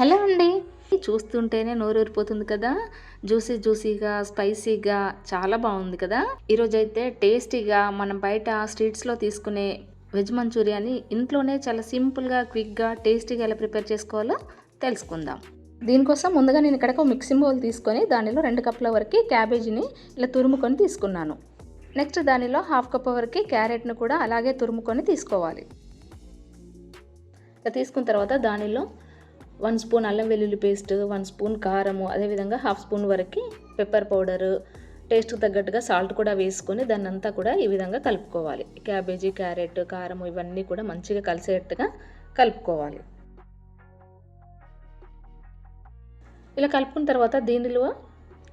Hello అండి. చూస్తుంటేనే నోరూరిపోతుంది కదా. జ్యూసీ జ్యూసీగా స్పైసీగా చాలా బాగుంది కదా. ఈరోజు అయితే టేస్టీగా మనం బయట స్ట్రీట్స్లో తీసుకునే వెజ్ మంచూరియాని ఇంట్లోనే చాలా సింపుల్గా క్విక్గా టేస్టీగా ఎలా ప్రిపేర్ చేసుకోవాలో తెలుసుకుందాం. దీనికోసం ముందుగా నేను ఇక్కడ ఒక మిక్సింగ్ బౌల్ తీసుకొని దానిలో రెండు కప్పుల వరకు క్యాబేజీని ఇలా తురుముకొని తీసుకున్నాను. నెక్స్ట్ దానిలో హాఫ్ కప్ వరకు క్యారెట్ను కూడా అలాగే తురుముకొని తీసుకోవాలి. ఇలా తీసుకున్న తర్వాత దానిలో వన్ స్పూన్ అల్లం వెల్లుల్లి పేస్ట్ వన్ స్పూన్ కారము అదేవిధంగా హాఫ్ స్పూన్ వరకు పెప్పర్ పౌడరు. టేస్ట్కి తగ్గట్టుగా సాల్ట్ కూడా వేసుకొని దాన్ని అంతా కూడా ఈ విధంగా కలుపుకోవాలి. క్యాబేజీ క్యారెట్ కారం ఇవన్నీ కూడా మంచిగా కలిసేట్టుగా కలుపుకోవాలి. ఇలా కలుపుకున్న తర్వాత దీనిలో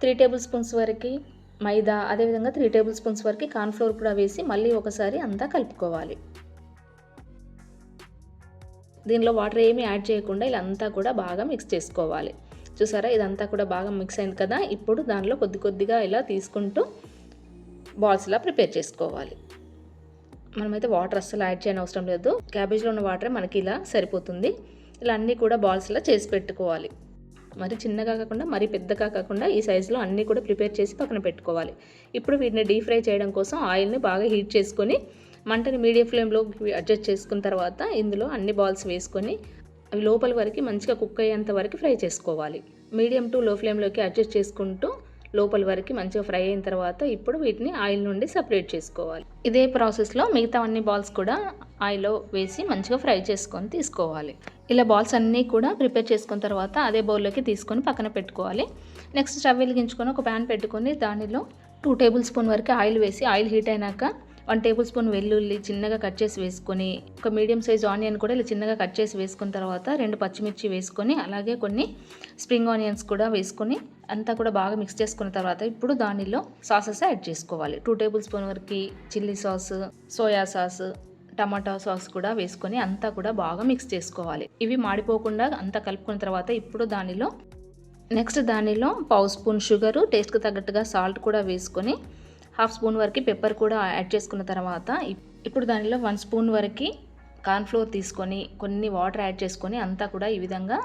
త్రీ టేబుల్ స్పూన్స్ వరకు మైదా అదేవిధంగా త్రీ టేబుల్ స్పూన్స్ వరకు కార్న్ఫ్లోర్ కూడా వేసి మళ్ళీ ఒకసారి అంతా కలుపుకోవాలి. దీనిలో వాటర్ ఏమీ యాడ్ చేయకుండా ఇలా అంతా కూడా బాగా మిక్స్ చేసుకోవాలి. చూసారా? ఇదంతా కూడా బాగా మిక్స్ అయింది కదా? ఇప్పుడు దానిలో కొద్ది కొద్దిగా ఇలా తీసుకుంటూ బాల్స్లా ప్రిపేర్ చేసుకోవాలి. మనమైతే వాటర్ అస్సలు యాడ్ చేయని అవసరం లేదు. క్యాబేజ్లో ఉన్న వాటరే మనకి ఇలా సరిపోతుంది. ఇలా అన్నీ కూడా బాల్స్లా చేసి పెట్టుకోవాలి. మరి చిన్నగా కాకుండా మరి పెద్దగా కాకుండా ఈ సైజులో అన్నీ కూడా ప్రిపేర్ చేసి పక్కన పెట్టుకోవాలి. ఇప్పుడు వీటిని డీప్ ఫ్రై చేయడం కోసం ఆయిల్ని బాగా హీట్ చేసుకొని మంటని మీడియం ఫ్లేమ్లో అడ్జస్ట్ చేసుకున్న తర్వాత ఇందులో అన్ని బాల్స్ వేసుకొని అవి లోపల వరకు మంచిగా కుక్ అయ్యేంత వరకు ఫ్రై చేసుకోవాలి. మీడియం టు లో ఫ్లేమ్లోకి అడ్జస్ట్ చేసుకుంటూ లోపల వరకు మంచిగా ఫ్రై అయిన తర్వాత ఇప్పుడు వీటిని ఆయిల్ నుండి సపరేట్ చేసుకోవాలి. ఇదే ప్రాసెస్లో మిగతా అన్ని బాల్స్ కూడా ఆయిల్లో వేసి మంచిగా ఫ్రై చేసుకొని తీసుకోవాలి. ఇలా బాల్స్ అన్నీ కూడా ప్రిపేర్ చేసుకున్న తర్వాత అదే బౌల్లోకి తీసుకొని పక్కన పెట్టుకోవాలి. నెక్స్ట్ స్టవ్ వెలిగించుకొని ఒక ప్యాన్ పెట్టుకొని దానిలో టూ టేబుల్ స్పూన్ వరకు ఆయిల్ వేసి ఆయిల్ హీట్ అయినాక వన్ టేబుల్ స్పూన్ వెల్లుల్లి చిన్నగా కట్ చేసి వేసుకొని ఒక మీడియం సైజ్ ఆనియన్ కూడా ఇలా చిన్నగా కట్ చేసి వేసుకున్న తర్వాత రెండు పచ్చిమిర్చి వేసుకొని అలాగే కొన్ని స్ప్రింగ్ ఆనియన్స్ కూడా వేసుకొని అంతా కూడా బాగా మిక్స్ చేసుకున్న తర్వాత ఇప్పుడు దానిలో సాసెస్ యాడ్ చేసుకోవాలి. టూ టేబుల్ స్పూన్ వరకు chilli sauce soya sauce tomato sauce కూడా వేసుకొని అంతా కూడా బాగా మిక్స్ చేసుకోవాలి. ఇవి మాడిపోకుండా అంతా కలుపుకున్న తర్వాత ఇప్పుడు దానిలో నెక్స్ట్ దానిలో పావు స్పూన్ షుగరు టేస్ట్కి తగ్గట్టుగా సాల్ట్ కూడా వేసుకొని హాఫ్ స్పూన్ వరకు పెప్పర్ కూడా యాడ్ చేసుకున్న తర్వాత ఇప్పుడు దానిలో వన్ స్పూన్ వరకు కార్న్ఫ్లోర్ తీసుకొని కొన్ని వాటర్ యాడ్ చేసుకొని అంతా కూడా ఈ విధంగా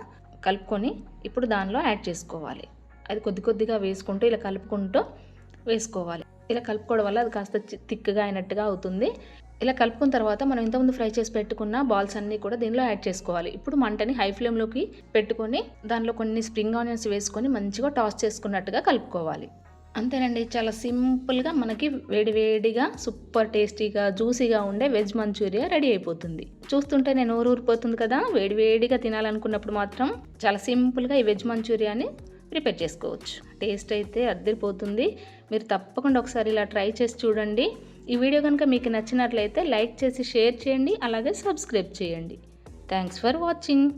కలుపుకొని ఇప్పుడు దానిలో యాడ్ చేసుకోవాలి. అది కొద్ది కొద్దిగా వేసుకుంటూ ఇలా కలుపుకుంటూ వేసుకోవాలి. ఇలా కలుపుకోవడం వల్ల అది కాస్త థిక్గా అయినట్టుగా అవుతుంది. ఇలా కలుపుకున్న తర్వాత మనం ఇంతకుముందు ఫ్రై చేసి పెట్టుకున్న బాల్స్ అన్నీ కూడా దీనిలో యాడ్ చేసుకోవాలి. ఇప్పుడు మంటని హై ఫ్లేమ్లోకి పెట్టుకొని దానిలో కొన్ని స్ప్రింగ్ ఆనియన్స్ వేసుకొని మంచిగా టాస్ చేసుకున్నట్టుగా కలుపుకోవాలి. అంతేనండి చాలా సింపుల్గా మనకి వేడివేడిగా సూపర్ టేస్టీగా జ్యూసీగా ఉండే వెజ్ మంచూరియా రెడీ అయిపోతుంది. చూస్తుంటే నేను ఊరిపోతుంది కదా వేడివేడిగా తినాలనుకున్నప్పుడు మాత్రం చాలా సింపుల్గా ఈ వెజ్ మంచూరియాని ప్రిపేర్ చేసుకోవచ్చు. టేస్ట్ అయితే అద్దరిపోతుంది. మీరు తప్పకుండా ఒకసారి ఇలా ట్రై చేసి చూడండి. ఈ వీడియో కనుక మీకు నచ్చినట్లయితే లైక్ చేసి షేర్ చేయండి. అలాగే సబ్స్క్రైబ్ చేయండి. Thanks for watching.